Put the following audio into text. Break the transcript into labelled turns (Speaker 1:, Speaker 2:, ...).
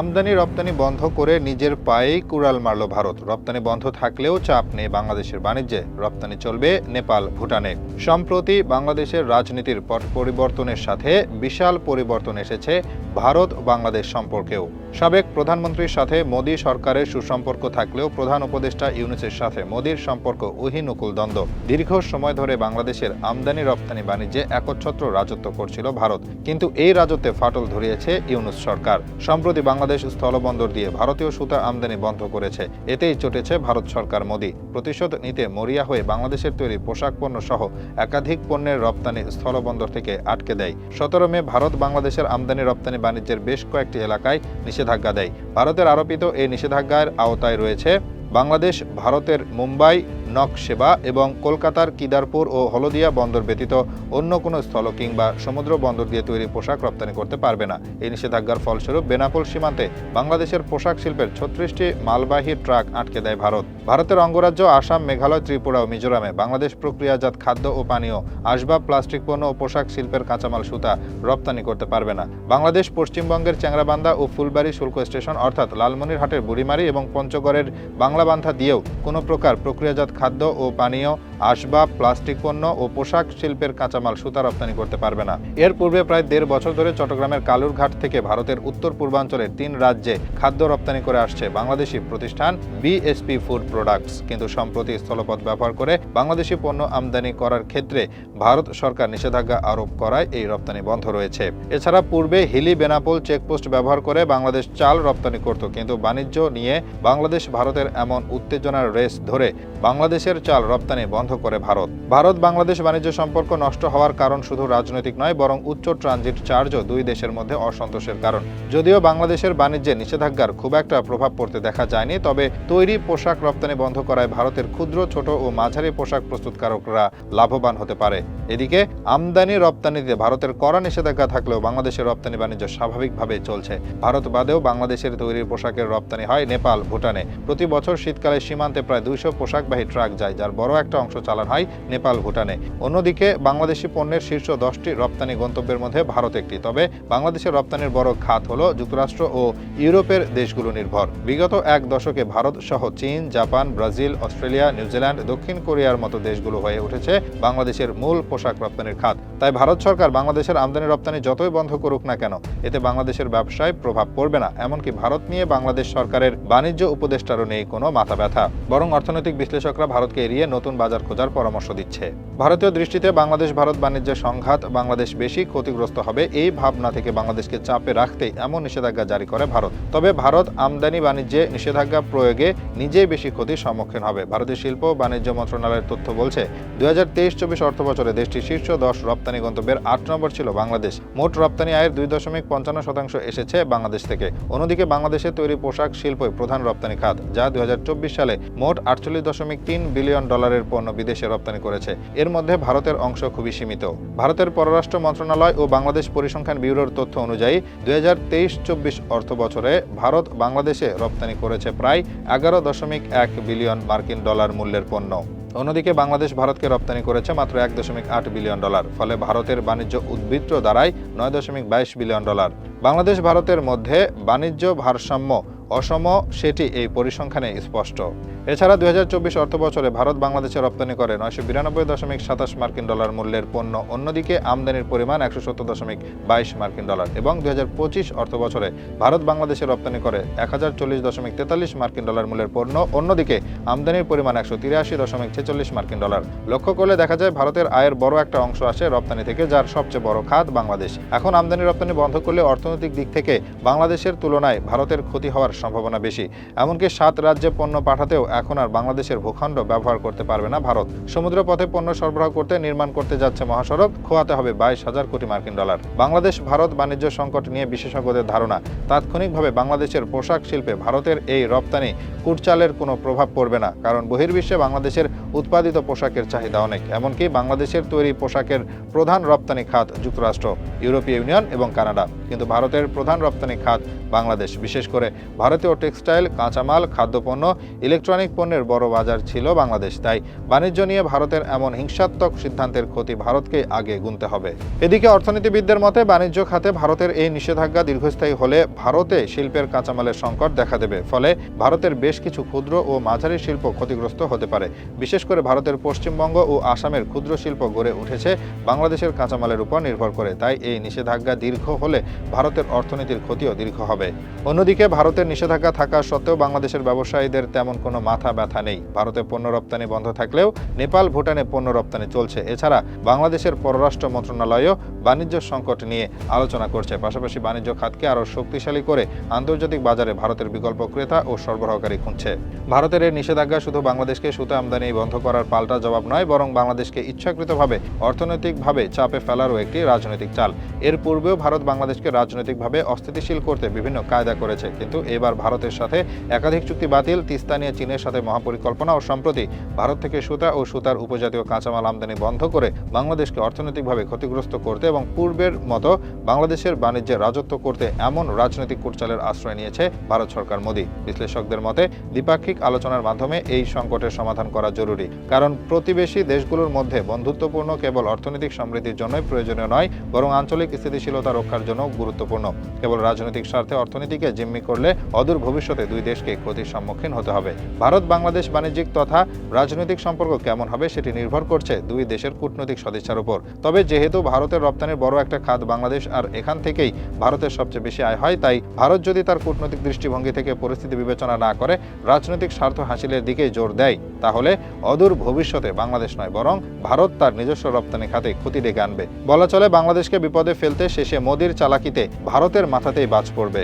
Speaker 1: আমদানি রপ্তানি বন্ধ করে নিজের পায়েই কুড়াল মারল ভারত। রপ্তানি বন্ধ থাকলেও চাপ নেই বাংলাদেশের বাণিজ্যে। রপ্তানি চলবে নেপাল, ভুটানে। সম্প্রতি বাংলাদেশের রাজনীতির পট, পরিবর্তনের সাথে বিশাল পরিবর্তন এসেছে ভারত বাংলাদেশ সম্পর্কেও। সাবেক প্রধানমন্ত্রীর সাথে মোদী সরকারের সুসম্পর্ক থাকলেও প্রধান উপদেষ্টা ইউনুসের সাথে মোদীর সম্পর্ক উহিনুকুল দ্বন্দ্ব। দীর্ঘ সময় ধরে বাংলাদেশের আমদানি রপ্তানি বাণিজ্যে একচ্ছত্র রাজত্ব করছিল ভারত। কিন্তু এই রাজত্বে ফাটল ধরিয়েছে ইউনুস সরকার। সম্প্রতি বাংলাদেশ স্থলবন্দর দিয়ে ভারতীয় সুতা আমদানি বন্ধ করেছে। এতেই চটেছে ভারত সরকার মোদী। প্রতিশোধ নিতে মরিয়া হয়ে বাংলাদেশের তৈরি পোশাক পণ্য সহ একাধিক পণ্যের রপ্তানি স্থলবন্দর থেকে আটকে দেয়। সতেরো মে ভারত বাংলাদেশের আমদানি রপ্তানি বাণিজ্যের বেশ কয়েকটি এলাকায় নিষেধাজ্ঞা দেয়। ভারতের আরোপিত এই নিষেধাজ্ঞার আওতায় রয়েছে বাংলাদেশ, ভারতের মুম্বাই নকশেবা এবং কলকাতার কিদারপুর ও হলদিয়া বন্দর ব্যতীত অন্য কোনো স্থল কিংবা সমুদ্র বন্দর দিয়ে তৈরি পোশাক রপ্তানি করতে পারবে না। এই নিষেধাজ্ঞার ফলস্বরূপ বেনাপোল সীমান্তে বাংলাদেশের পোশাক শিল্পের ছত্রিশটি মালবাহী ট্রাক আটকে দেয় ভারত। ভারতের অঙ্গরাজ্য আসাম, মেঘালয়, ত্রিপুরা ও মিজোরামে বাংলাদেশ প্রক্রিয়াজাত খাদ্য ও পানীয়, আসবাব, প্লাস্টিক পণ্য ও পোশাক শিল্পের কাঁচামাল সুতা রপ্তানি করতে পারবে না। বাংলাদেশ পশ্চিমবঙ্গের চ্যাংরাবান্ধা ও ফুলবাড়ি শুল্ক স্টেশন অর্থাৎ লালমনিরহাটের বুড়িমারি এবং পঞ্চগড়ের বাংলাবান্ধা দিয়েও কোনো প্রকার প্রক্রিয়াজাত খাদ্য ও পানীয় আসবাব, প্লাস্টিক পণ্য ও পোশাক শিল্পের কাঁচামাল সুতা রপ্তানি করতে পারবে না। এর পূর্বে প্রায় দেড় বছর ধরে চট্টগ্রামের কালুরঘাট থেকে ভারতের উত্তর পূর্বাঞ্চলের তিন রাজ্যে খাদ্য রপ্তানি করে আসছে বাংলাদেশি প্রতিষ্ঠান বিএসপি ফুড প্রোডাক্টস। কিন্তু সম্প্রতি স্থলপথ ব্যবহার করে বাংলাদেশি পণ্য আমদানি করার ক্ষেত্রে ভারত সরকার নিষেধাজ্ঞা আরোপ করায় এই রপ্তানি বন্ধ রয়েছে। এছাড়া পূর্বে হিলি বেনাপোল চেকপোস্ট ব্যবহার করে বাংলাদেশ চাল রপ্তানি করত, কিন্তু বাণিজ্য নিয়ে বাংলাদেশ ভারতের এমন উত্তেজনার রেস ধরে বাংলাদেশের চাল রপ্তানি বন্ধ করে ভারত। ভারত বাংলাদেশ বাণিজ্য সম্পর্ক নষ্ট হওয়ার কারণ শুধু রাজনৈতিক নয়, বরং উচ্চ ট্রানজিট চার্জও দুই দেশের মধ্যে অসন্তোষের কারণ। যদিও বাংলাদেশের বাণিজ্যে নিষেধাজ্ঞার খুব একটা প্রভাব পড়তে দেখা যায়নি, তবে তৈরি পোশাক রপ্তানি বন্ধ করায় ভারতের ক্ষুদ্র, ছোট ও মাঝারি পোশাক প্রস্তুতকারকরা লাভবান হতে পারে। এদিকে, আমদানি রপ্তানিতে ভারতের কড়া নিষেধাজ্ঞা থাকলেও বাংলাদেশের রপ্তানি বাণিজ্য স্বাভাবিকভাবে চলছে। ভারত বাদেও বাংলাদেশের তৈরি পোশাকের রপ্তানি হয় নেপাল, ভুটানে। প্রতি বছর শীতকালে সীমান্তে প্রায় দুইশো পোশাকবাহী ট্রাক যায়, যার বড় একটা অংশ চালান হয় নেপাল, ভুটানে। অন্যদিকে, বাংলাদেশি পণ্যের শীর্ষ দশটি রপ্তানি গন্তব্যের মধ্যে ভারত একটি। তবে বাংলাদেশের রপ্তানির বড় খাত হল যুক্তরাষ্ট্র ও ইউরোপের দেশগুলো নির্ভর। বিগত এক দশকে ভারত সহ চীন, জাপান, ব্রাজিল, অস্ট্রেলিয়া, নিউজিল্যান্ড, দক্ষিণ কোরিয়ার মতো দেশগুলো হয়ে উঠেছে বাংলাদেশের মূল পোশাক রপ্তানির খাত। তাই ভারত সরকার বাংলাদেশের আমদানি রপ্তানি যতই বন্ধ করুক না কেন, এতে বাংলাদেশের ব্যবসায় প্রভাব পড়বে না। এমনকি ভারত নিয়ে বাংলাদেশ সরকারের বাণিজ্য উপদেষ্টারও নেই কোনো মাথা ব্যথা। বরং অর্থনৈতিক বিশ্লেষকরা ভারতকে এড়িয়ে নতুন বাজার খোঁজার পরামর্শ দিচ্ছে। ভারতীয় দৃষ্টিতে বাংলাদেশ ভারত বাণিজ্যের সংঘাত বাংলাদেশ বেশি ক্ষতিগ্রস্ত হবে এই ভাবনা থেকে বাংলাদেশকে চাপে রাখতেই এমন নিষেধাজ্ঞা জারি করে ভারত। তবে ভারত আমদানি বাণিজ্যে নিষেধাজ্ঞা প্রয়োগে নিজেই বেশি ক্ষতির সম্মুখীন হবে। ভারতীয় শিল্প বাণিজ্য মন্ত্রণালয়ের তথ্য বলছে, দুই হাজার তেইশ চব্বিশ অর্থ বছরে দেশটির শীর্ষ দশ রপ্তানি গন্তব্যের আট নম্বর ছিল বাংলাদেশ। মোট রপ্তানি আয়ের দুই দশমিক পঞ্চান্ন শতাংশ এসেছে বাংলাদেশ থেকে। অন্যদিকে বাংলাদেশে তৈরি পোশাক শিল্পই প্রধান রপ্তানি খাত, যা দুই হাজার চব্বিশ সালে মোট আটচল্লিশ দশমিক তিন বিলিয়ন ডলারের পণ্য বিদেশে রপ্তানি করেছে। এর মধ্যে ভারতের অংশ খুবই সীমিত। ভারতের পররাষ্ট্র মন্ত্রণালয় ও বাংলাদেশ পরিসংখ্যান ব্যুরোর তথ্য অনুযায়ী, দুই হাজার তেইশ চব্বিশ অর্থ বছরে ভারত বাংলাদেশে রপ্তানি করেছে প্রায় এগারো দশমিক এক বিলিয়ন মার্কিন ডলার মূল্যের পণ্য। অন্যদিকে বাংলাদেশ ভারতকে রপ্তানি করেছে মাত্র এক দশমিক আট বিলিয়ন ডলার, ফলে ভারতের বাণিজ্য উদ্বৃত্ত দাঁড়ায় নয় দশমিক বাইশ বিলিয়ন ডলার। বাংলাদেশ ভারতের মধ্যে বাণিজ্য ভারসাম্য অসম, সেটি এই পরিসংখ্যানে স্পষ্ট। এছাড়া দুই হাজার চব্বিশ অর্থ বছরে ভারত বাংলাদেশে রপ্তানি করে নয়শো বিরানব্বই দশমিক সাতাশ মার্কিন ডলার মূল্যের পণ্য, অন্যদিকে আমদানির পরিমাণ একশো সত্তর দশমিক বাইশ মার্কিন ডলার এবং দুই হাজার পঁচিশ অর্থ বছরে ভারত বাংলাদেশে রপ্তানি করে এক হাজার চল্লিশ দশমিক তেতাল্লিশ মার্কিন ডলার মূল্যের পণ্য, অন্যদিকে আমদানির পরিমাণ একশো তিরাশি দশমিক ছেচল্লিশ মার্কিন ডলার। লক্ষ্য করলে দেখা যায় ভারতের আয়ের বড় একটা অংশ আসে রপ্তানি থেকে, যার সবচেয়ে বড় খাত বাংলাদেশ। এখন আমদানি রপ্তানি বন্ধ করলে অর্থনৈতিক দিক থেকে বাংলাদেশের তুলনায় ভারতের ক্ষতি হওয়ার সম্ভাবনা বেশি। এমনকি সাত রাজ্যে পণ্য পাঠাতেও এখন আর বাংলাদেশের ভূখণ্ড ব্যবহার করতে পারবে না ভারত। সমুদ্র পথে পণ্য সরবরাহ করতে নির্মাণ করতে যাচ্ছে মহাসড়ক, খোয়াতে হবে বাইশ হাজার কোটি মার্কিন ডলার। বাংলাদেশ, ভারত বাণিজ্য সংকট নিয়ে বিশেষজ্ঞদের ধারণা। তাৎক্ষণিকভাবে বাংলাদেশের পোশাক শিল্পে ভারতের এই রপ্তানি কুটচালের কোনো প্রভাব পড়বে না, কারণ বহির্বিশ্বে বাংলাদেশের উৎপাদিত পোশাকের চাহিদা অনেক। এমনকি বাংলাদেশের তৈরি পোশাকের প্রধান রপ্তানি খাত যুক্তরাষ্ট্র, ইউরোপীয় ইউনিয়ন এবং কানাডা। কিন্তু ভারতের প্রধান রপ্তানি খাত বাংলাদেশ। বিশেষ করে ভারতীয় টেক্সটাইল, কাঁচামাল, খাদ্যপণ্য, ইলেকট্রনিক পণ্যের বড় বাজার ছিল বাংলাদেশ। তাই বাণিজ্য নিয়ে ভারতের এমন হিংসাত্মক সিদ্ধান্তের ক্ষতি ভারতকে আগে গুনতে হবে। এদিকে অর্থনীতিবিদদের মতে, বাণিজ্য খাতে ভারতের এই নিষেধাজ্ঞা দীর্ঘস্থায়ী হলে ভারতে শিল্পের কাঁচামালের সংকট দেখা দেবে। ফলে ভারতের বেশ কিছু ক্ষুদ্র ও মাঝারি শিল্প ক্ষতিগ্রস্ত হতে পারে। বিশেষ করে ভারতের পশ্চিমবঙ্গ ও আসামের ক্ষুদ্র শিল্প গড়ে উঠেছে বাংলাদেশের কাঁচামালের উপর নির্ভর করে। তাই এই নিষেধাজ্ঞা দীর্ঘ হলে ভারতের অর্থনীতির ক্ষতিও দীর্ঘ হবে। অন্যদিকে ভারতের নিষেধাজ্ঞা থাকা সত্ত্বেও বাংলাদেশের ব্যবসায়ীদের তেমন কোনো মাথা ব্যথা নেই। ভারতে পণ্য রপ্তানি বন্ধ থাকলেও নেপাল, ভুটানে পণ্য রপ্তানি চলছে। এছাড়া বাংলাদেশের পররাষ্ট্র মন্ত্রণালয়ও বাণিজ্য সংকট নিয়ে আলোচনা করছে। পাশাপাশি বাণিজ্য খাতকে আরও শক্তিশালী করে আন্তর্জাতিক বাজারে ভারতের বিকল্প ক্রেতা ও সরবরাহকারী খুঁজছে। ভারতের এই নিষেধাজ্ঞা শুধু বাংলাদেশকে সুতা আমদানি বন্ধ করার পাল্টা জবাব নয়, বরং বাংলাদেশকে ইচ্ছাকৃতভাবে, অর্থনৈতিকভাবে চাপে ফেলারও একটি রাজনৈতিক চাল। এর পূর্বেও ভারত বাংলাদেশকে রাজনৈতিকভাবে অস্থিতিশীল করতে বিভিন্ন কায়দা করেছে, কিন্তু এবার ভারতের সাথে একাধিক চুক্তি বাতিল, তিস্তা নিয়ে চীনের সাথে মহাপরিকল্পনা ও সম্প্রতি ভারত থেকে সুতা ও সুতার উপজাতীয় কাঁচামাল আমদানি বন্ধ করে বাংলাদেশকে অর্থনৈতিকভাবে ক্ষতিগ্রস্ত করতে এবং পূর্বের মতো বাংলাদেশের বাণিজ্যে রাজত্ব করতে এমন রাজনৈতিক কুটচালের আশ্রয় নিয়েছে ভারত সরকার মোদী। বিশ্লেষকদের মতে, দ্বিপাক্ষিক আলোচনার মাধ্যমে এই সংকটের সমাধান করা জরুরি, কারণ প্রতিবেশী দেশগুলোর মধ্যে বন্ধুত্বপূর্ণ কেবল অর্থনৈতিক সমৃদ্ধির জন্যই প্রয়োজনীয় নয়, বরং আঞ্চলিক স্থিতিশীলতা রক্ষার জন্য গুরুত্বপূর্ণ। কেবল রাজনৈতিক স্বার্থে অর্থনীতিকে জিম্মি করলে অদূর ভবিষ্যতে দুই দেশকে ক্ষতির সম্মুখীন হতে হবে। ভারত, বাংলাদেশ বাণিজ্যিক তথা রাজনৈতিক সম্পর্ক কেমন হবে সেটি নির্ভর করছে দুই দেশের কূটনৈতিক সদিচ্ছার উপর। তবে যেহেতু ভারতের রপ্তানির বড় একটা খাত বাংলাদেশ আর এখান থেকেই ভারতের সবচেয়ে বেশি আয় হয়, তাই ভারত যদি তার কূটনৈতিক দৃষ্টিভঙ্গি থেকে পরিস্থিতি বিবেচনা না করে রাজনৈতিক স্বার্থ হাসিলের দিকেই জোর দেয়, তাহলে অদূর ভবিষ্যতে বাংলাদেশ নয়, বরং ভারত তার নিজস্ব রপ্তানি খাতে ক্ষতি ডেকে আনবে। বলা চলে, বাংলাদেশকে বিপদে ফেলতে শেষে মোদির চালাকিতে ভারতের মাথাতেই বাজ পড়বে।